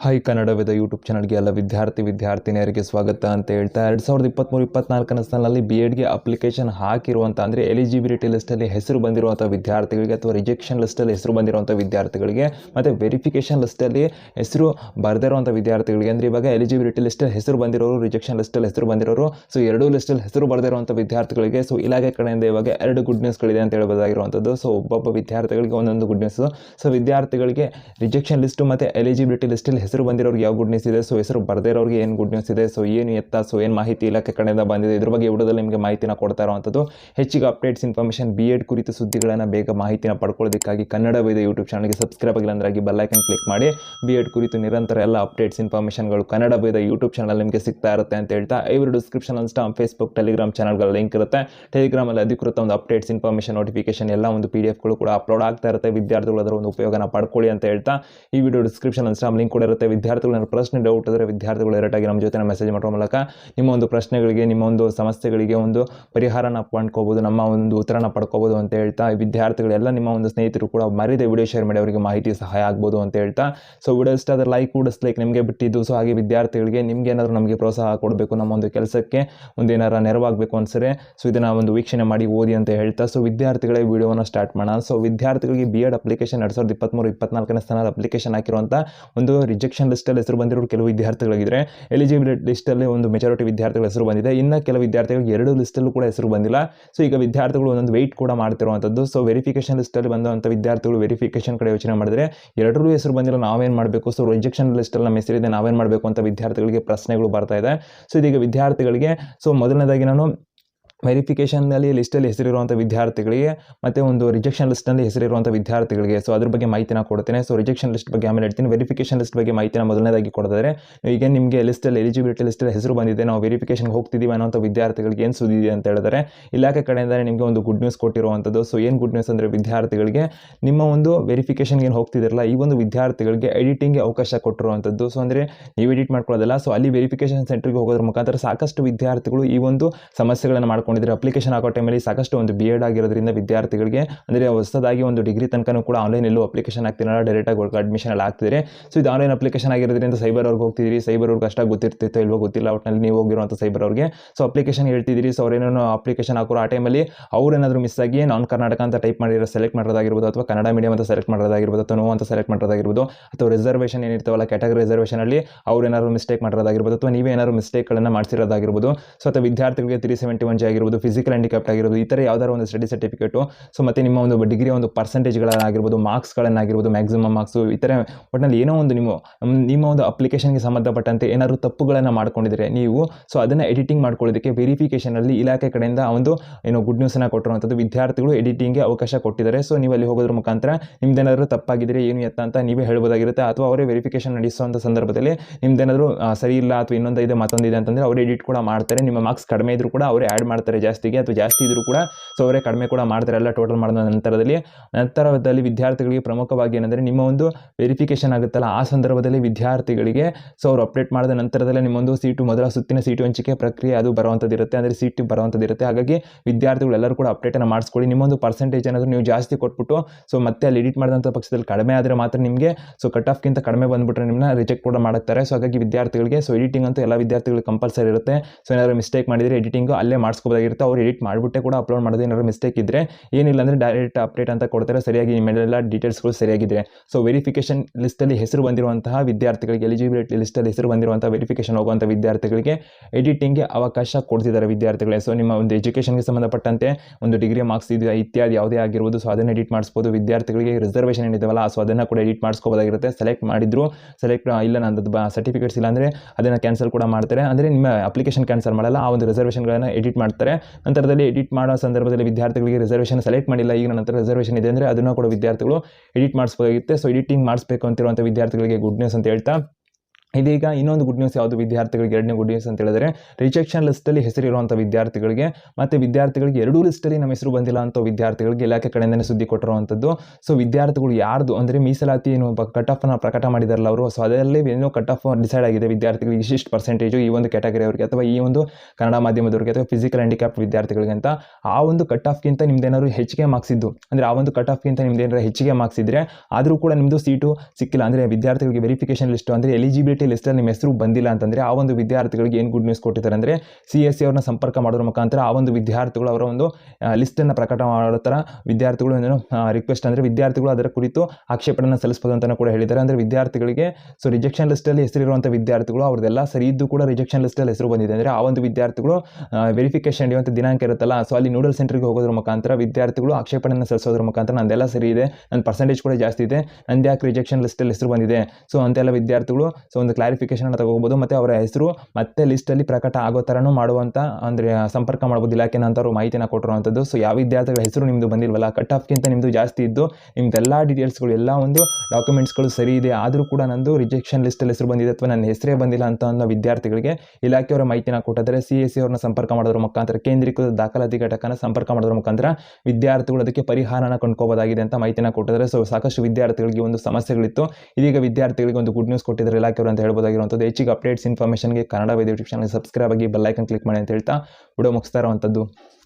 Hi ಕನ್ನಡವಿದ YouTube ಚಾನಲ್ಗೆ ಎಲ್ಲ ವಿದ್ಯಾರ್ಥಿ ವಿದ್ಯಾರ್ಥಿನಿಯರಿಗೆ ಸ್ವಾಗತ ಅಂತ ಹೇಳ್ತಾ, ಎರಡು ಸಾವಿರದ ಇಪ್ಪತ್ತ್ಮೂರು ಇಪ್ಪತ್ನಾಲ್ಕನೇ ಸಾಲಿನಲ್ಲಿ ಬಿ ಎಡ್ಗೆ ಅಪ್ಲಿಕೇಶನ್ ಹಾಕಿರುವಂಥ ಅಂದರೆ ಎಲಿಜಿಬಿಲಿಟಿ ಲಿಸ್ಟಲ್ಲಿ ಹೆಸರು ಬಂದಿರುವಂಥ ವಿದ್ಯಾರ್ಥಿಗಳಿಗೆ ಅಥವಾ ರಿಜೆಕ್ಷನ್ ಲಿಸ್ಟಲ್ಲಿ ಹೆಸರು ಬಂದಿರುವಂಥ ವಿದ್ಯಾರ್ಥಿಗಳಿಗೆ, ಮತ್ತು ವೆರಿಫಿಕೇಷನ್ ಲಿಸ್ಟಲ್ಲಿ ಹೆಸರು ಬರೆದಿರುವಂಥ ವಿದ್ಯಾರ್ಥಿಗಳಿಗೆ, ಅಂದರೆ ಇವಾಗ ಎಲಿಜಿಬಿಲಿಟಿ ಲಿಸ್ಟಲ್ಲಿ ಹೆಸರು ಬಂದಿರೋರು ರಿಜೆಕ್ಷನ್ ಲಿಸ್ಟಲ್ಲಿ ಹೆಸರು ಬಂದಿರೋರು ಸೊ ಎರಡೂ ಲಿಸ್ಟಲ್ಲಿ ಹೆಸರು ಬರೆದಿರುವಂಥ ವಿದ್ಯಾರ್ಥಿಗಳಿಗೆ ಸೊ ಇಲಾಖೆ ಕಡೆಯಿಂದ ಇವಾಗ ಎರಡು ಗುಡ್ ನ್ಯೂಸ್ಗಳಿದೆ ಅಂತ ಹೇಳ್ಬೋದಾಗಿರುವಂಥದ್ದು ಸೊ ಒಬ್ಬೊಬ್ಬ ವಿದ್ಯಾರ್ಥಿಗಳಿಗೆ ಒಂದೊಂದು ಗುಡ್ ನ್ಯೂಸು ಸೊ ವಿದ್ಯಾರ್ಥಿಗಳಿಗೆ ರಿಜೆಕ್ಷನ್ ಲಿಸ್ಟು ಮತ್ತು ಎಲಿಜಿಬಿಲಿಟಿ ಲಿಸ್ಟಲ್ಲಿ ಹೆಸರು ಬಂದಿರೋರಿಗೆ ಯಾವ ಗುಡ್ ನ್ಯೂಸ್ ಇದೆ? ಸೊ ಹೆಸರು ಬರೆದಿರೋರಿಗೆ ಏನು ಗುಡ್ ನ್ಯೂಸ್ ಇದೆ? ಸೊ ಏನು ಎತ್ತ? ಸೊ ಏನು ಮಾಹಿತಿ ಇಲಾಖೆ ಕಡೆಯಿಂದ ಬಂದಿದೆ? ಇದ್ರ ಬಗ್ಗೆ ವಿಡಿಯೋದಲ್ಲಿ ನಿಮಗೆ ಮಾಹಿತಿನ ಕೊಡ್ತಾ ಇರುವಂಥದ್ದು. ಹೆಚ್ಚಿಗೆ ಅಪ್ಡೇಟ್ಸ್ ಇನ್ಫಾರ್ಮೇಷನ್ ಬಿ ಎಡ್ ಕುರಿತು ಸುದ್ದಿಗಳನ್ನು ಬೇಗ ಮಾಹಿತಿನ ಪಡ್ಕೊಳ್ಳೋದಕ್ಕಾಗಿ ಕನ್ನಡ ವೇದ ಯೂಟ್ಯೂಬ್ ಚಾನಲ್ಗೆ ಸಬ್ಸ್ಕ್ರೈಬ್ ಆಗಿಲ್ಲ ಅಂದ್ರಾಗಿ ಬೆಲ್ಲೈಕನ್ ಕ್ಲಿಕ್ ಮಾಡಿ. ಬಿ ಎಡ್ ಕುರಿತು ನಿರಂತರ ಎಲ್ಲ ಅಪ್ಡೇಟ್ಸ್ ಇನ್ಫಾರ್ಮೇಷನ್ಗಳು ಕನ್ನಡ ವೇದ ಯೂಟ್ಯೂಬ್ ಚಾನಲ್ ನಿಮಗೆ ಸಿಗ್ತಾ ಇರುತ್ತೆ ಅಂತ ಹೇಳ್ತಾ, ಇವರು ಡಿಸ್ಕ್ರಿಪ್ಷನ್ ಇನ್ಸ್ಟಾಮ್ ಫೇಸ್ಬುಕ್ ಟೆಲಿಗ್ರಾಮ್ ಚಾನಲ್ಗಳ ಲಿಂಕ್ ಇರುತ್ತೆ. ಟೆಲಿಗ್ರಾಮಲ್ಲಿ ಅಧಿಕೃತ ಒಂದು ಅಪ್ಡೇಟ್ಸ್ ಇನ್ಫಾರ್ಮೇಷನ್ ನೋಟಿಫಿಕೇಶನ್ ಎಲ್ಲ ಒಂದು ಪಿ ಡಿ ಎಫ್ಗಳು ಕೂಡ ಅಪ್ಲೋಡ್ ಆಗ್ತಾ ಇರುತ್ತೆ. ವಿದ್ಯಾರ್ಥಿಗಳು ಅದರ ಒಂದು ಉಪಯೋಗನ ಪಡ್ಕೊಳ್ಳಿ ಅಂತ ಹೇಳ್ತಾ, ಈ ವಿಡಿಯೋ ಡಿಸ್ಕ್ರಿಪ್ಷನ್ ಇನ್ಸ್ಟಾಮ್ ಲಿಂಕ್ ಕೂಡ ಇರುತ್ತೆ. ವಿದ್ಯಾರ್ಥಿಗಳು ಏನಾದ್ರು ಪ್ರಶ್ನೆ ಡೌಟ್ ಇದ್ದರೆ ವಿದ್ಯಾರ್ಥಿಗಳು ಡೈರೆಕ್ಟಾಗಿ ನಮ್ಮ ಜೊತೆ ಮೆಸೇಜ್ ಮಾಡೋ ಮೂಲಕ ನಿಮ್ಮ ಒಂದು ಪ್ರಶ್ನೆಗಳಿಗೆ, ನಿಮ್ಮ ಒಂದು ಸಮಸ್ಯೆಗಳಿಗೆ ಒಂದು ಪರಿಹಾರನ ಪಡ್ಕೋಬೋದು, ನಮ್ಮ ಒಂದು ಉತ್ತರನ ಪಡ್ಕೋಬೋದು ಅಂತ ಹೇಳ್ತಾ ವಿದ್ಯಾರ್ಥಿಗಳೆಲ್ಲ ನಿಮ್ಮ ಒಂದು ಸ್ನೇಹಿತರು ಕೂಡ ಮರಿದೇ ವಿಡಿಯೋ ಶೇರ್ ಮಾಡಿ ಅವರಿಗೆ ಮಾಹಿತಿ ಸಹಾಯ ಆಗ್ಬೋದು ಅಂತ ಹೇಳ್ತಾ ಸೊ ವಿಡಿಯೋ ಇಷ್ಟ ಆದರೆ ಲೈಕ್ ಲೈಕ್ ನಿಮಗೆ ಬಿಟ್ಟಿದ್ದು ಸೊ ಹಾಗೆ ವಿದ್ಯಾರ್ಥಿಗಳಿಗೆ ನಿಮ್ಗೆ ಏನಾದರೂ ನಮಗೆ ಪ್ರೋತ್ಸಾಹ ಕೊಡಬೇಕು ನಮ್ಮ ಒಂದು ಕೆಲಸಕ್ಕೆ, ಒಂದು ಏನಾರ ನೆರವಾಗಬೇಕು ಅನ್ಸರೆ ಸೊ ಇದನ್ನು ಒಂದು ವೀಕ್ಷಣೆ ಮಾಡಿ ಓದಿ ಅಂತ ಹೇಳ್ತಾ ಸೊ ವಿದ್ಯಾರ್ಥಿಗಳೇ ವಿಡಿಯೋನ ಸ್ಟಾರ್ಟ್ ಮಾಡೋಣ. ಸೊ ವಿದ್ಯಾರ್ಥಿಗಳಿಗೆ ಬಿ ಎಡ್ ಅಪ್ಲಿಕೇಶನ್ ಎರಡು ಸಾವಿರದ ಇಪ್ಪತ್ತ್ಮೂರು ಇಪ್ಪತ್ನಾಲ್ಕನೇ ಸ್ಥಾನದ ಅಪ್ಲಿಕೇಶನ್ ಹಾಕಿರುವಂಥ ಒಂದು ರಿಜೆಕ್ಷನ್ ಲಿಸ್ಟಲ್ಲಿ ಹೆಸರು ಬಂದಿರೋ ಕೆಲವು ವಿದ್ಯಾರ್ಥಿಗಳಿದ್ರೆ ಎಲಿಜಿಬಿಲಿಟಿ ಲಿಸ್ಟಲ್ಲಿ ಒಂದು ಮೆಜಾರಿಟಿ ವಿದ್ಯಾರ್ಥಿಗಳ ಹೆಸರು ಬಂದಿದೆ. ಇನ್ನು ಕೆಲವು ವಿದ್ಯಾರ್ಥಿಗಳಿಗೆ ಎರಡು ಲಿಸ್ಟಲ್ಲೂ ಕೂಡ ಹೆಸರು ಬಂದಿಲ್ಲ. ಸೊ ಈಗ ವಿದ್ಯಾರ್ಥಿಗಳು ಒಂದೊಂದು ವೆಯ್ಟ್ ಕೂಡ ಮಾಡ್ತಿರುವಂಥದ್ದು. ಸೊ ವೆರಿಫಿಕೇಷನ್ ಲಿಸ್ಟಲ್ಲಿ ಬಂದಂಥ ವಿದ್ಯಾರ್ಥಿಗಳು ವೆರಿಫಿಕೇಷನ್ ಕಡೆ ಯೋಚನೆ ಮಾಡಿದ್ರೆ ಎರಡರೂ ಹೆಸರು ಬಂದಿಲ್ಲ, ನಾವೇನು ಮಾಡಬೇಕು? ಸೊ ರಿಜೆಕ್ಷನ್ ಲಿಸ್ಟಲ್ಲಿ ನಮ್ಮ ಹೆಸರಿದೆ ನಾವೇನು ಮಾಡಬೇಕು ಅಂತ ವಿದ್ಯಾರ್ಥಿಗಳಿಗೆ ಪ್ರಶ್ನೆಗಳು ಬರ್ತಾ ಇದೆ. ಸೊ ಇದೀಗ ವಿದ್ಯಾರ್ಥಿಗಳಿಗೆ ಸೊ ಮೊದಲನೇದಾಗಿ ನಾನು ವೆರಿಫಿಕೇಷನ್ನಲ್ಲಿ ಲಿಸ್ಟಲ್ಲಿ ಹೆಸರಿರುವಂಥ ವಿದ್ಯಾರ್ಥಿಗಳಿಗೆ ಮತ್ತು ಒಂದು ರಿಜೆಕ್ಷನ್ ಲಿಸ್ಟ್ನಲ್ಲಿ ಹೆಸರಿರುವಂಥ ವಿದ್ಯಾರ್ಥಿಗಳಿಗೆ. ಸೊ ಅದ್ರ ಬಗ್ಗೆ ಮಾಹಿತಿನ ಕೊಡ್ತೇನೆ. ಸೊ ರಿಜೆಕ್ಷನ್ ಲಿಸ್ಟ್ ಬಗ್ಗೆ ಆಮೇಲೆ ಹೇಳ್ತೀನಿ. ವೆರಿಫಿಕೇಷನ್ ಲಿಸ್ಟ್ ಬಗ್ಗೆ ಮಾಹಿತಿನ ಮೊದಲನೇದಾಗಿ ಕೊಡ್ತಾರೆ ಈಗ ನಿಮಗೆ ಲಿಸ್ಟಲ್ಲಿ ಎಲಿಜಿಬಿಲಿಟಿ ಲಿಸ್ಟಲ್ಲಿ ಹೆಸರು ಬಂದಿದೆ, ನಾವು ವೆರಿಫಿಕೇಷನ್ಗೆ ಹೋಗ್ತಿದ್ದೀವಿ ಅನ್ನೋಂಥ ವಿದ್ಯಾರ್ಥಿಗಳಿಗೆ ಏನು ಸುದ್ದಿ ಇದೆ ಅಂತ ಹೇಳಿದ್ರೆ, ಇಲಾಖೆ ಕಡೆಯಿಂದ ನಿಮಗೆ ಒಂದು ಗುಡ್ ನ್ಯೂಸ್ ಕೊಟ್ಟಿರುವಂಥದ್ದು ಸೊ ಏನು ಗುಡ್ ನ್ಯೂಸ್ ಅಂದರೆ ವಿದ್ಯಾರ್ಥಿಗಳಿಗೆ ನಿಮ್ಮ ಒಂದು ವೆರಿಫಿಕೇಷನ್ಗೆ ಏನು ಹೋಗ್ತಿದಿರಲ್ಲ, ಈ ಒಂದು ವಿದ್ಯಾರ್ಥಿಗಳಿಗೆ ಎಡಿಟಿಂಗ್ಗೆ ಅವಕಾಶ ಕೊಟ್ಟಿರುವಂಥದ್ದು ಸೊ ಅಂದರೆ ನೀವು ಎಡಿಟ್ ಮಾಡ್ಕೊಳ್ಳೋದಲ್ಲ. ಸೊ ಅಲ್ಲಿ ವೆರಿಫಿಕೇಷನ್ ಸೆಂಟ್ರಿಗೆ ಹೋಗೋದ್ರ ಮುಖಾಂತರ ಸಾಕಷ್ಟು ವಿದ್ಯಾರ್ಥಿಗಳು ಈ ಒಂದು ಸಮಸ್ಯೆಗಳನ್ನು ಮಾಡ್ಕೊಂಡಿದ್ದಾರೆ ಅಪ್ಲಿಕೇಶನ್ ಹಾಕೋ ಟೈಮಲ್ಲಿ ಸಾಕಷ್ಟು ಒಂದು ಬಿ ಎಡ್ ಆಗಿರೋದ್ರಿಂದ ವಿದ್ಯಾರ್ಥಿಗಳಿಗೆ ಅಂದರೆ ಹೊಸದಾಗಿ ಒಂದು ಡಿಗ್ರಿ ತನಕನೂ ಕೂಡ ಆನ್ಲೈನ್ ಎಲ್ಲೂ ಅಪ್ಲಿಕೇಶನ್ ಹಾಕ್ತಿರಲ್ಲ ಡೈರೆಕ್ಟಾಗಿ ಅಡ್ಮಿಷನ್ ಎಲ್ಲ ಆಗ್ತಿದ್ರೆ ಸೊ ಇದು ಆನ್ಲೈನ್ ಅಪ್ಲಿಕೇಶನ್ ಆಗಿರೋದ್ರಿಂದ ಸೈಬರ್ ಅವ್ರಿಗೆ ಹೋಗ್ತಿದ್ದೀರಿ ಸೈಬರ್ ಅವ್ರಿಗೆ ಅಷ್ಟಾಗಿ ಗೊತ್ತಿರ್ತಿತ್ತು ಇಲ್ವೋ ಗೊತ್ತಿಲ್ಲ ಒಟ್ಟಿನಲ್ಲಿ ನೀವು ಹೋಗಿರುವಂಥ ಸೈಬರ್ ಅವ್ರಿಗೆ. ಸೊ ಅಪ್ಲಿಕೇಶನ್ ಹೇಳ್ತಿದ್ದೀರಿ ಸೊ ಅವ್ರೇನೋ ಅಪ್ಲಿಕೇಶನ್ ಹಾಕೋರು ಆ ಟೈಮಲ್ಲಿ ಅವರೇನಾದರೂ ಮಿಸ್ ಆಗಿ ನಾನ್ ಕರ್ನಾಟಕ ಅಂತ ಟೈಪ್ ಮಾಡಿರೋ ಸೆಲೆಕ್ಟ್ ಮಾಡೋದಾಗಿರ್ಬೋದು ಅಥವಾ ಕನ್ನಡ ಮೀಡಿಯಂ ಅಂತ ಸೆಲೆಕ್ಟ್ ಮಾಡೋದಾಗಿರ್ಬೋದು ಅಥವಾ ನೋ ಅಂತ ಸೆಲೆಕ್ಟ್ ಮಾಡೋದಾಗಿರ್ಬೋದು ಅಥವಾ ರಿಸರ್ವೇಷನ್ ಏನಿರ್ತಾವಲ್ಲ ಕ್ಯಾಟಗರಿ ರಿಸರ್ವೇಷನಲ್ಲಿ ಅವ್ರು ಏನಾದ್ರು ಮಿಸ್ಟೇಕ್ ಮಾಡೋದಾಗಿರ್ಬೋದು ಅಥವಾ ನೀವೇನಾದ್ರು ಮಿಸ್ಟೇಕ್ಗಳನ್ನು ಮಾಡಿಸಿರೋದಾಗಿರ್ಬೋದು. ಸೊ ಅಥವಾ ವಿದ್ಯಾರ್ಥಿಗಳಿಗೆ ತ್ರೀ ಸೆವೆಂಟಿ ಒನ್ ಜಿ ಆಗಿರ್ಬೋದು ಫಿಸಿಕಲ್ ಹ್ಯಾಂಡಿಕ್ಯಾಪ್ಟ್ ಆಗಿರ್ಬೋದು, ಈ ಥರ ಒಂದು ಸ್ಟಡಿ ಸರ್ಟಿಫಿಕೇಟು ಸೊ ಮತ್ತು ನಿಮ್ಮ ಒಂದು ಡಿಗ್ರಿ ಒಂದು ಪರ್ಸೆಂಟೇಜ್ಗಳನ್ನಾಗಿರ್ಬೋದು ಮಾರ್ಕ್ಸ್ಗಳನ್ನಾಗಿರ್ಬೋದು ಮ್ಯಾಕ್ಸಿಮಮ್ ಮಾರ್ಕ್ಸು ಈ ಥರ ಒಟ್ಟಿನಲ್ಲಿ ಏನೋ ಒಂದು ನಿಮ್ಮ ನಿಮ್ಮ ಒಂದು ಅಪ್ಲಿಕೇಶನ್ಗೆ ಸಂಬಂಧಪಟ್ಟಂತೆ ಏನಾದ್ರು ತಪ್ಪುಗಳನ್ನು ಮಾಡ್ಕೊಂಡಿದ್ರೆ ನೀವು ಸೊ ಅದನ್ನು ಎಡಿಟಿಂಗ್ ಮಾಡ್ಕೊಳ್ಳೋದಕ್ಕೆ ವೆರಿಫಿಕೇಷನಲ್ಲಿ ಇಲಾಖೆ ಕಡೆಯಿಂದ ಒಂದು, ಏನೋ ಗುಡ್ ನ್ಯೂಸನ್ನು ಕೊಟ್ಟಿರುವಂಥದ್ದು ವಿದ್ಯಾರ್ಥಿಗಳು ಎಡಿಟಿಂಗ್ಗೆ ಅವಕಾಶ ಕೊಟ್ಟಿದ್ದಾರೆ. ಸೊ ನೀವು ಅಲ್ಲಿ ಹೋಗೋದ್ರ ಮುಖಾಂತರ ನಿಮ್ದೇನಾದರೂ ತಪ್ಪಾಗಿದ್ರೆ ಏನು ಎತ್ತ ಅಂತ ನೀವೇ ಹೇಳ್ಬೋದಾಗಿರುತ್ತೆ, ಅಥವಾ ಅವರೇ ವೆರಿಫಿಕೇಷನ್ ನಡೆಸುವಂಥ ಸಂದರ್ಭದಲ್ಲಿ ನಿಮ್ದೇನಾದರೂ ಸರಿ ಇಲ್ಲ ಅಥವಾ ಇನ್ನೊಂದು ಇದೆ ಮತ್ತೊಂದು ಇದೆ ಅಂತಂದರೆ ಅವರು ಎಡಿಟ್ ಕೂಡ ಮಾಡ್ತಾರೆ, ನಿಮ್ಮ ಮಾರ್ಕ್ಸ್ ಕಡಿಮೆ ಇದ್ರೂ ಕೂಡ ಅವರು ಆ್ಯಡ್ ಮಾಡ್ತಾರೆ. ಜಾಸ್ತಿಗೆ, ಅಥವಾ ಜಾಸ್ತಿ ಇದ್ರೂ ಕೂಡ ಸೊ ಅವರೇ ಕಡಿಮೆ ಕೂಡ ಮಾಡ್ತಾರೆ ಎಲ್ಲ ಟೋಟಲ್ ಮಾಡಿದ ನಂತರದಲ್ಲಿ. ನಂತರದಲ್ಲಿ ವಿದ್ಯಾರ್ಥಿಗಳಿಗೆ ಪ್ರಮುಖವಾಗಿ ಏನಂದರೆ ನಿಮ್ಮ ಒಂದು ವೆರಿಫಿಕೇಶನ್ ಆಗುತ್ತಲ್ಲ, ಆ ಸಂದರ್ಭದಲ್ಲಿ ವಿದ್ಯಾರ್ಥಿಗಳಿಗೆ ಸೊ ಅವರು ಅಪ್ಡೇಟ್ ಮಾಡಿದ ನಂತರದಲ್ಲೇ ನಿಮ್ಮೊಂದು ಸೀಟು ಮೊದಲ ಸುತ್ತಿನ ಸೀಟು ಹಂಚಿಕೆ ಪ್ರಕ್ರಿಯೆ ಅದು ಬರುವಂಥದ್ದಿರುತ್ತೆ ಅಂದರೆ ಸೀಟು ಬರುವಂಥದ್ದಿರುತ್ತೆ ಹಾಗಾಗಿ ವಿದ್ಯಾರ್ಥಿಗಳು ಎಲ್ಲರೂ ಕೂಡ ಅಪ್ಡೇಟನ್ನು ಮಾಡಿಸ್ಕೊಳ್ಳಿ. ನಿಮ್ಮೊಂದು ಪರ್ಸೆಂಟೇಜ್ ಏನಾದರೂ ನೀವು ಜಾಸ್ತಿ ಕೊಟ್ಬಿಟ್ಟು ಸೊ ಮತ್ತೆ ಅಲ್ಲಿ ಎಡಿಟ್ ಮಾಡಿದಂಥ ಪಕ್ಷದಲ್ಲಿ ಕಡಿಮೆ ಆದರೆ ಮಾತ್ರ ನಿಮಗೆ ಸೊ ಕಟ್ ಆಫ್ಗಿಂತ ಕಡಿಮೆ ಬಂದುಬಿಟ್ರೆ ನಿಮ್ಮನ್ನ ರಿಜೆಕ್ಟ್ ಕೂಡ ಮಾಡುತ್ತಾರೆ ಸೊ ಹಾಗಾಗಿ ವಿದ್ಯಾರ್ಥಿಗಳಿಗೆ ಸೊ ಎಡಿಟಿಂಗ್ ಅಂತೂ ಎಲ್ಲ ವಿದ್ಯಾರ್ಥಿಗಳಿಗೆ ಕಂಪಲ್ಸರಿ ಇರುತ್ತೆ. ಸೊ ಏನಾದರೂ ಮಿಸ್ಟೇಕ್ ಮಾಡಿದರೆ ಎಡಿಟಿಂಗು ಅಲ್ಲೇ ಮಾಡಿಸ್ಕೋಬೋದಾಗಿರುತ್ತೆ ಅವ್ರು ಎಡಿಟ್ ಮಾಡಿಬಿಟ್ಟೆ ಕೂಡ ಅಪ್ಲೋಡ್ ಮಾಡೋದು ಏನಾದ್ರು ಮಿಸ್ಟೇಕ್ ಇದ್ದರೆ ಏನಿಲ್ಲ ಅಂದರೆ ಡೈರೆಕ್ಟ್ ಅಪ್ಡೇಟ್ ಅಂತ ಕೊಡ್ತಾರೆ, ಸರಿಯಾಗಿ ನಿಮ್ಮೆಲ್ಲ ಡೀಟೇಲ್ಸ್ಗಳು ಸರಿಯಾಗಿದ್ದರೆ ಸೊ ವೆರಿಫಿಕೇಷನ್ ಲಿಸ್ಟಲ್ಲಿ ಹೆಸರು ಬಂದಿರುವಂತಹ ವಿದ್ಯಾರ್ಥಿಗಳಿಗೆ ಎಲಿಜಿಬಿಲಿಟಿ ಲಿಸ್ಟಲ್ಲಿ ಹೆಸರು ಬಂದಿರುವಂಥ ವೆರಿಫಿಕೇಷನ್ ಹೋಗುವಂಥ ವಿದ್ಯಾರ್ಥಿಗಳಿಗೆ ಎಡಿಟಿಂಗ್ಗೆ ಅವಕಾಶ ಕೊಡ್ತಿದ್ದಾರೆ ವಿದ್ಯಾರ್ಥಿಗಳೇ. ಸೊ ನಿಮ್ಮ ಒಂದು ಎಜುಕೇಷನ್ಗೆ ಸಂಬಂಧಪಟ್ಟಂತೆ ಒಂದು ಡಿಗ್ರಿ ಮಾರ್ಕ್ಸ್ ಇದು ಇತ್ಯಾದಿ ಯಾವುದೇ ಆಗಿರ್ಬೋದು ಸೊ ಅದನ್ನು ಎಡಿಟ್ ಮಾಡಿಸ್ಬೋದು. ವಿದ್ಯಾರ್ಥಿಗಳಿಗೆ ರಿಸರ್ವೇಷನ್ ಏನಿದಾವಲ್ಲ ಸೊ ಅದನ್ನು ಕೂಡ ಎಡಿಟ್ ಮಾಡಿಸ್ಕೋಬೋದಾಗಿರುತ್ತೆ. ಸೆಲೆಕ್ಟ್ ಮಾಡಿದ್ರು ಸೆಲೆಕ್ಟ್ ಇಲ್ಲ, ನಂದು ಸರ್ಟಿಫಿಕೇಟ್ಸ್ ಇಲ್ಲ ಅಂದರೆ ಅದನ್ನು ಕ್ಯಾನ್ಸಲ್ ಕೂಡ ಮಾಡ್ತಾರೆ. ಅಂದರೆ ನಿಮ್ಮ ಅಪ್ಲಿಕೇಶನ್ ಕ್ಯಾನ್ಸಲ್ ಮಾಡಲ್ಲ, ಆ ಒಂದು ರಿಸರ್ವೇಷನ್ಗಳನ್ನು ಎಡಿಟ್ ಮಾಡ್ತಾರೆ. ನಂತರದಲ್ಲಿ ಎಡಿಟ್ ಮಾಡೋ ಸಂದರ್ಭದಲ್ಲಿ ವಿದ್ಯಾರ್ಥಿಗಳಿಗೆ ರಿಸರ್ವೇಷನ್ ಸೆಲೆಕ್ಟ್ ಮಾಡಿಲ್ಲ. ಈಗ ನಂತರ ರಿಸರ್ವೇಷನ್ ಇದೆ ಅಂದರೆ ಅದನ್ನು ಕೂಡ ವಿದ್ಯಾರ್ಥಿಗಳು ಎಡಿಟ್ ಮಾಡಿಸ್ಬೇಕಾಗಿತ್ತು. ಸೊ ಎಡಿಟಿಂಗ್ ಮಾಡಿಸ್ಬೇಕು ಅಂತಿರುವಂಥ ವಿದ್ಯಾರ್ಥಿಗಳಿಗೆ ಗುಡ್ ನ್ಯೂಸ್ ಅಂತ ಹೇಳ್ತಾ ಇದೀಗ ಇನ್ನೊಂದು ಗುಡ್ ನ್ಯೂಸ್ ಯಾವುದು? ವಿದ್ಯಾರ್ಥಿಗಳಿಗೆ ಎರಡನೇ ಗುಡ್ ನ್ಯೂಸ್ ಅಂತ ಹೇಳಿದ್ರೆ ರಿಜೆಕ್ಷನ್ ಲಿಸ್ಟಲ್ಲಿ ಹೆಸರಿರುವಂಥ ವಿದ್ಯಾರ್ಥಿಗಳಿಗೆ, ಮತ್ತು ವಿದ್ಯಾರ್ಥಿಗಳಿಗೆ ಎರಡೂ ಲಿಸ್ಟಲ್ಲಿ ನಮ್ಮ ಹೆಸರು ಬಂದಿಲ್ಲ ಅಂತ ವಿದ್ಯಾರ್ಥಿಗಳಿಗೆ ಇಲಾಖೆ ಕಡೆಯಿಂದನೇ ಸುದ್ದಿ ಕೊಟ್ಟಿರುವಂಥದ್ದು ಸೊ ವಿದ್ಯಾರ್ಥಿಗಳು ಯಾರ್ದು ಅಂದರೆ ಮೀಸಲಾತಿ ಏನು ಕಟ್ ಆಫ್ನ ಪ್ರಕಟ ಮಾಡಿದಾರಲ್ಲ ಅವರು ಸೊ ಅದರಲ್ಲಿ ಏನೋ ಕಟ್ ಆಫ್ ಡಿಸೈಡ್ ಆಗಿದೆ ವಿದ್ಯಾರ್ಥಿಗಳಿಗೆ ಇಷ್ಟಿಷ್ಟು ಪರ್ಸೆಂಟೇಜು ಈ ಒಂದು ಕ್ಯಾಟಗರಿ ಅವರಿಗೆ ಅಥವಾ ಈ ಒಂದು ಕನ್ನಡ ಮಾಧ್ಯಮದವರಿಗೆ ಅಥವಾ ಫಿಸಿಕಲ್ ಹ್ಯಾಂಡಿಕ್ಯಾಪ್ ವಿದ್ಯಾರ್ಥಿಗಳಿಗೆ ಅಂತ ಆ ಒಂದು ಕಟ್ ಆಫ್ಗಿಂತ ನಿಮ್ದೇನಾದ್ರು ಹೆಚ್ಚಿಗೆ ಮಾರ್ಕ್ಸ್ ಇದ್ದು, ಅಂದರೆ ಆ ಒಂದು ಕಟ್ ಆಫ್ಗಿಂತ ನಿಮ್ದೇನಾದ್ರು ಹೆಚ್ಚಿಗೆ ಮಾರ್ಕ್ಸ್ ಇದ್ದರೆ ಆದರೂ ಕೂಡ ನಿಮ್ಮದು ಸೀಟು ಸಿಕ್ಕಿಲ್ಲ. ಅಂದರೆ ವಿದ್ಯಾರ್ಥಿಗಳಿಗೆ ವೆರಿಫಿಕೇಷನ್ ಲಿಸ್ಟು ಅಂದರೆ ಎಲಿಜಿಬಿಲಿಟಿ ಲಿಸ್ಟಲ್ಲಿ ನಿಮ್ಮ ಹೆಸರು ಬಂದಿಲ್ಲ ಅಂತಂದರೆ ಆ ಒಂದು ವಿದ್ಯಾರ್ಥಿಗಳಿಗೆ ಏನು ಗುಡ್ ನ್ಯೂಸ್ ಕೊಟ್ಟಿದ್ದಾರೆ ಅಂದರೆ ಸಿ ಎಸ್ ಸಿ ಅವ್ರನ್ನ ಸಂಪರ್ಕ ಮಾಡೋದ್ರ ಮುಖಾಂತರ ಆ ಒಂದು ವಿದ್ಯಾರ್ಥಿಗಳು ಅವರ ಒಂದು ಲಿಸ್ಟನ್ನು ಪ್ರಕಟ ಮಾಡೋ ಥರ ವಿದ್ಯಾರ್ಥಿಗಳು ಏನು ರಿಕ್ವೆಸ್ಟ್ ಅಂದರೆ ವಿದ್ಯಾರ್ಥಿಗಳು ಅದರ ಕುರಿತು ಆಕ್ಷೇಪಣೆಯನ್ನು ಸಲ್ಲಿಸ್ಬೋದು ಅಂತಲೂ ಕೂಡ ಹೇಳಿದ್ದಾರೆ. ಅಂದರೆ ವಿದ್ಯಾರ್ಥಿಗಳಿಗೆ ಸೊ ರಿಜೆಕ್ಷನ್ ಲಿಸ್ಟಲ್ಲಿ ಹೆಸರಿರುವಂಥ ವಿದ್ಯಾರ್ಥಿಗಳು ಅವ್ರದ್ದೆಲ್ಲ ಸರಿ ಇದ್ದು ಕೂಡ ರಿಜೆಕ್ಷನ್ ಲಿಸ್ಟಲ್ಲಿ ಹೆಸರು ಬಂದಿದೆ ಅಂದರೆ ಆ ಒಂದು ವಿದ್ಯಾರ್ಥಿಗಳು ವೆರಿಫಿಕೇಷನ್ ನಡೆಯುವಂಥ ದಿನಾಂಕ ಇರುತ್ತಲ್ಲ ಸೊ ಅಲ್ಲಿ ನೂಡಲ್ ಸೆಂಟ್ರಿಗೆ ಹೋಗೋದ್ರ ಮುಖಾಂತರ ವಿದ್ಯಾರ್ಥಿಗಳು ಆಕ್ಷೇಪಣೆಯನ್ನು ಸಲ್ಲಿಸೋದ್ರ ಮುಖಾಂತರ ನಂದೆಲ್ಲ ಸರಿ ಇದೆ ನನ್ನ ಪರ್ಸೆಂಟೇಜ್ ಕೂಡ ಜಾಸ್ತಿ ಇದೆ, ನಂದು ಯಾಕೆ ರಿಜೆಕ್ಷನ್ ಲಿಸ್ಟಲ್ಲಿ ಹೆಸರು ಬಂದಿದೆ ಸೊ ಅಂತೆಲ್ಲ ವಿದ್ಯಾರ್ಥಿಗಳು ಸೊ ಕ್ಲಾರಿಫಿಕೇಷನ್ ತಗೋಬೋದು, ಮತ್ತು ಅವರ ಹೆಸರು ಮತ್ತೆ ಲಿಸ್ಟಲ್ಲಿ ಪ್ರಕಟ ಆಗೋ ಥರನೂ ಮಾಡುವಂಥ ಅಂದರೆ ಸಂಪರ್ಕ ಮಾಡ್ಬೋದು ಇಲಾಖೆನ ಅಂತ ಅವರು ಮಾಹಿತಿನ ಕೊಟ್ಟಿರುವಂಥದ್ದು ಸೊ ಯಾವ ವಿದ್ಯಾರ್ಥಿಗಳ ಹೆಸರು ನಿಮ್ಮದು ಬಂದಿಲ್ವಲ್ಲ ಕಟ್ ಆಫ್ಗಿಂತ ನಿಮ್ಮದು ಜಾಸ್ತಿ ಇದ್ದು ನಿಮ್ಮದೆಲ್ಲ ಡೀಟೇಲ್ಸ್ಗಳು ಎಲ್ಲ ಒಂದು ಡಾಕ್ಯುಮೆಂಟ್ಸ್ಗಳು ಸರಿ ಇದೆ, ಆದರೂ ಕೂಡ ನಂದು ರಿಜೆಕ್ಷನ್ ಲಿಸ್ಟಲ್ಲಿ ಹೆಸರು ಬಂದಿದೆ, ಅಥವಾ ನನ್ನ ಹೆಸರೇ ಬಂದಿಲ್ಲ ಅಂತ ಅನ್ನೋ ವಿದ್ಯಾರ್ಥಿಗಳಿಗೆ ಇಲಾಖೆಯವರ ಮಾಹಿತಿನ ಕೊಟ್ಟಿದ್ರೆ ಸಿ ಎಸ್ ಅವ್ರನ್ನ ಸಂಪರ್ಕ ಮಾಡೋದ್ರ ಮುಖಾಂತರ, ಕೇಂದ್ರೀಕೃತ ದಾಖಲಾತಿ ಘಟಕನ ಸಂಪರ್ಕ ಮಾಡೋದ್ರ ಮುಖಾಂತರ ವಿದ್ಯಾರ್ಥಿಗಳು ಅದಕ್ಕೆ ಪರಿಹಾರನ ಕಂಡ್ಕೋಬೋದಾಗಿದೆ ಅಂತ ಮಾಹಿತಿನ ಕೊಟ್ಟಿದ್ದಾರೆ. ಸೊ ಸಾಕಷ್ಟು ವಿದ್ಯಾರ್ಥಿಗಳಿಗೆ ಒಂದು ಸಮಸ್ಯೆಗಳಿತ್ತು. ಇದೀಗ ವಿದ್ಯಾರ್ಥಿಗಳಿಗೆ ಒಂದು ಗುಡ್ ನ್ಯೂಸ್ ಕೊಟ್ಟಿದ್ದಾರೆ, ಇಲಾಖೆಯವರು ಅಂತ ಹೇಳ್ಬೋದಾಗಿರುವಂಥದ್ದು. ಹೆಚ್ಚಿಗೆ ಅಪ್ಡೇಟ್ಸ್ ಇನ್ಫಾರ್ಮೇಷನ್ಗೆ ಕನ್ನಡ ಯೂಟ್ಯೂಬ್ ಚಾನಲ್ ಸಬ್ಸ್ಕ್ರೈಬ್ ಆಗಿ ಬೆಲ್ಲೈಕನ್ ಕ್ಲಿಕ್ ಮಾಡಿ ಅಂತ ಹೇಳ್ತಾ ವಿಡಿಯೋ ಮುಗಿಸ್ತಾ ಇರುವಂಥದ್ದು.